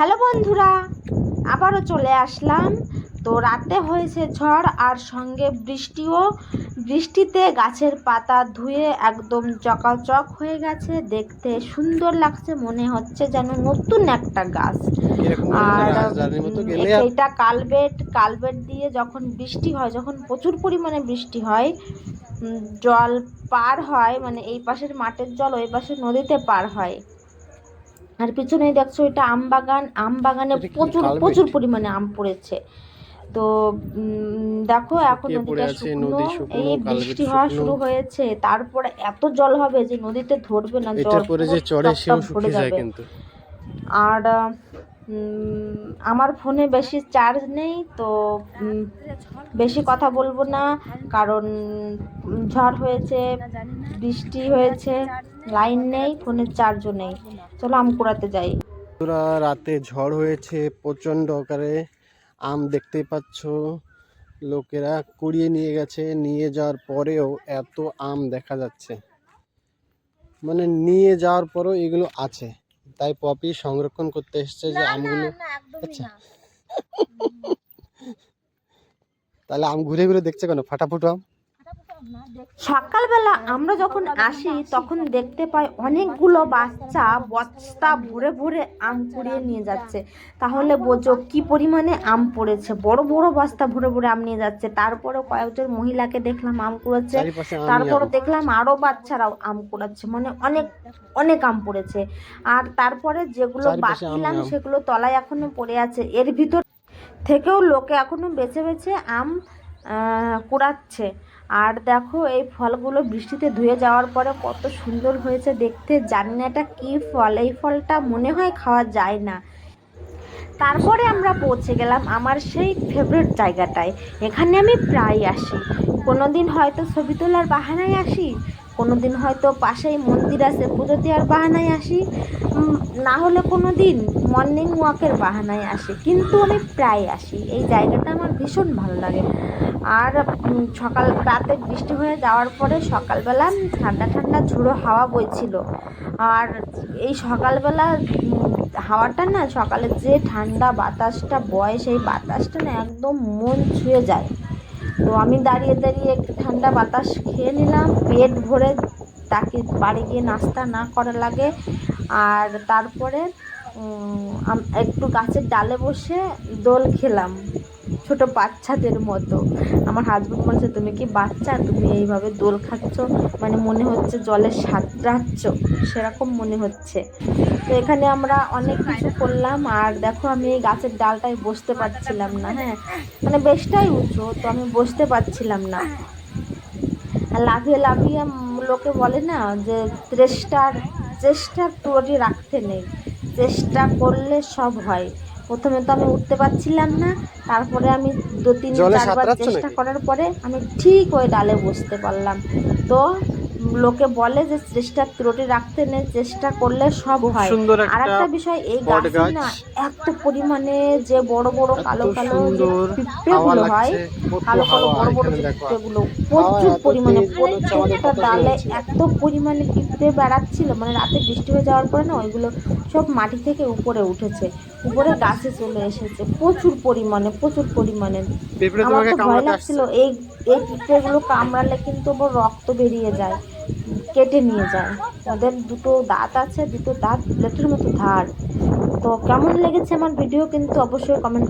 Hello বন্ধুরা আবারও চলে আসলাম। তো রাতে হয়েছে ঝড় আর সঙ্গে বৃষ্টিও। বৃষ্টিতে গাছের পাতা ধুয়ে একদম চকাচক হয়ে গেছে। দেখতে সুন্দর লাগছে মনে হচ্ছে যেন নতুন একটা গাছ। আর এটা কালবেট কালবেট দিয়ে যখন বৃষ্টি হয় যখন প্রচুর পরিমাণে বৃষ্টি হয় জল পার হয় মানে এই পাশের মাঠের জল ওই পাশের নদীতে পার হয়। আর পিছনেই দেখছ এটা আম বাগান আম বাগানে প্রচুর প্রচুর পরিমাণে আম পড়েছে। তো দেখো এখন নদীটা শুকনো এই বৃষ্টি হওয়া শুরু হয়েছে। তারপরে এত জল হবে যে নদীতে ধরবে না জল পরে পুরো যে চড়ে সেও শুকিয়ে যায় যাবে। কিন্তু। আর আমার ফোনে বেশি চার্জ নেই তো বেশি কথা বলব না কারণ ঝড় হয়েছে বৃষ্টি হয়েছে। লাইন নেই ফোনের চার্জও নেই। চলো আম কুড়াতে যাই। পুরা রাতে ঝড় হয়েছে প্রচণ্ড আকারে। আম দেখতেই পাচ্ছ লোকেরা কুড়িয়ে নিয়ে গেছে। নিয়ে যাওয়ার পরেও এত আম দেখা যাচ্ছে। মানে নিয়ে যাওয়ার পরেও এগুলো আছে। তাই পপি সংরক্ষণ করতে এসছে যে আমগুলো আচ্ছা। তাহলে আম ঘুরে ঘুরে দেখছে কেন? ফাটাফুটো আম? সকালবেলা আমরা যখন আসি তখন দেখতে পাই অনেকগুলো বাচ্চা বস্তা ভরে ভরে আম কুড়িয়ে নিয়ে যাচ্ছে। তাহলে বোঝো কি পরিমাণে আম পড়েছে। বড় বড় বস্তা ভরে ভরে আম নিয়ে যাচ্ছে। তারপরে কয়েকজন মহিলাকে দেখলাম আম কুড়াচ্ছে। তারপরে দেখলাম আরও বাচ্চারাও আম কুড়াচ্ছে। মানে অনেক অনেক আম পড়েছে। আর তারপরে যেগুলো বাকিলাম সেগুলো তলায় এখনও পড়ে আছে। এর ভিতর থেকেও লোকে এখনও বেছে বেছে আম কুড়াচ্ছে। আর দেখো, এই ফলগুলো বৃষ্টিতে ধুয়ে যাওয়ার পরে কত সুন্দর হয়েছে দেখতে। জানি না এটা কী ফল, এই ফলটা মনে হয় খাওয়া যায় না। তারপরে আমরা পৌঁছে গেলাম আমার সেই ফেভারিট জায়গাটায়। এখানে আমি প্রায় আসি। কোনো দিন হয়তো ছবি তোলার বাহানায় আসি কোনো দিন হয়তো পাশেই মন্দির আছে, পুজো দেওয়ার বাহানায় আসি না হলে কোনো দিন মর্নিং ওয়াকের বাহানায় আসি। কিন্তু আমি প্রায় আসি। এই জায়গাটা আমার ভীষণ ভালো লাগে। আর সকাল, রাতে বৃষ্টি হয়ে যাওয়ার পরে সকালবেলা ঠান্ডা ঠান্ডা ঝুড়ো হাওয়া বইছিল। আর এই সকালবেলা হাওয়াটা না সকালে যে ঠান্ডা বাতাসটা বয়, সেই বাতাসটা না একদম মন ছুঁয়ে যায়। তো আমি দাঁড়িয়ে দাঁড়িয়ে একটু ঠান্ডা বাতাস খেয়ে নিলাম, পেট ভরে তাকে বাড়ি গিয়ে নাস্তা না করা লাগে। আর তারপরে একটু গাছের ডালে বসে দোল খেলাম। ছোট বাচ্চাদের মতো। আমার হাজবেন্ড বলছে, তুমি কি বাচ্চা? তুমি এইভাবে দোল খাচ্ছ? মানে মনে হচ্ছে জলে সাঁতরাচ্ছ? সেরকম মনে হচ্ছে। তো এখানে আমরা অনেক কিছু করলাম। আর দেখো, আমি এই গাছের ডালটায় বসতে পারছিলাম না হ্যাঁ? মানে বেশটাই উঁচু, তো আমি বসতে পারছিলাম না। আর লাফিয়ে লাফিয়ে লোকে বলে না যে, চেষ্টার চেষ্টার ত্রুটি রাখতে নেই। চেষ্টা করলে সব হয়। প্রথমে তো আমি উঠতে পারছিলাম না তারপরে আমি দু তিন চারবার চেষ্টা করার পরে আমি ঠিক ওই ডালে বসতে পারলাম। তো লোকে বলে যে চেষ্টা ত্রুটি রাখতে নেই চেষ্টা করলে সব হয়। আর একটা বিষয় এই গাছ। না এত পরিমাণে যে বড় বড় কালো কালো পিঁপড়েগুলো হয় কালো কালো বড় বড় পিঁপড়েগুলো প্রচুর পরিমাণে তেজ মনে প্রত্যেকটা ডালে এত পরিমাণে পিঁপড়ে বেড়াচ্ছিল মানে রাতে বৃষ্টি হয়ে যাওয়ার পরে না ওইগুলো সব মাটি থেকে উপরে উঠেছে। উপরে গাছে চলে এসেছে। প্রচুর পরিমাণে প্রচুর পরিমাণে। আমার তো ভয় লাগছিল। এই এই পিঁপড়েগুলো কামড়ালে কিন্তু ওর রক্ত বেরিয়ে যায় কেটে নিয়ে যায়। ওদের দুটো দাঁত আছে দুটো দাঁত প্লেটের মতো ধার। তো কেমন লেগেছে আমার ভিডিও কিন্তু অবশ্যই কমেন্ট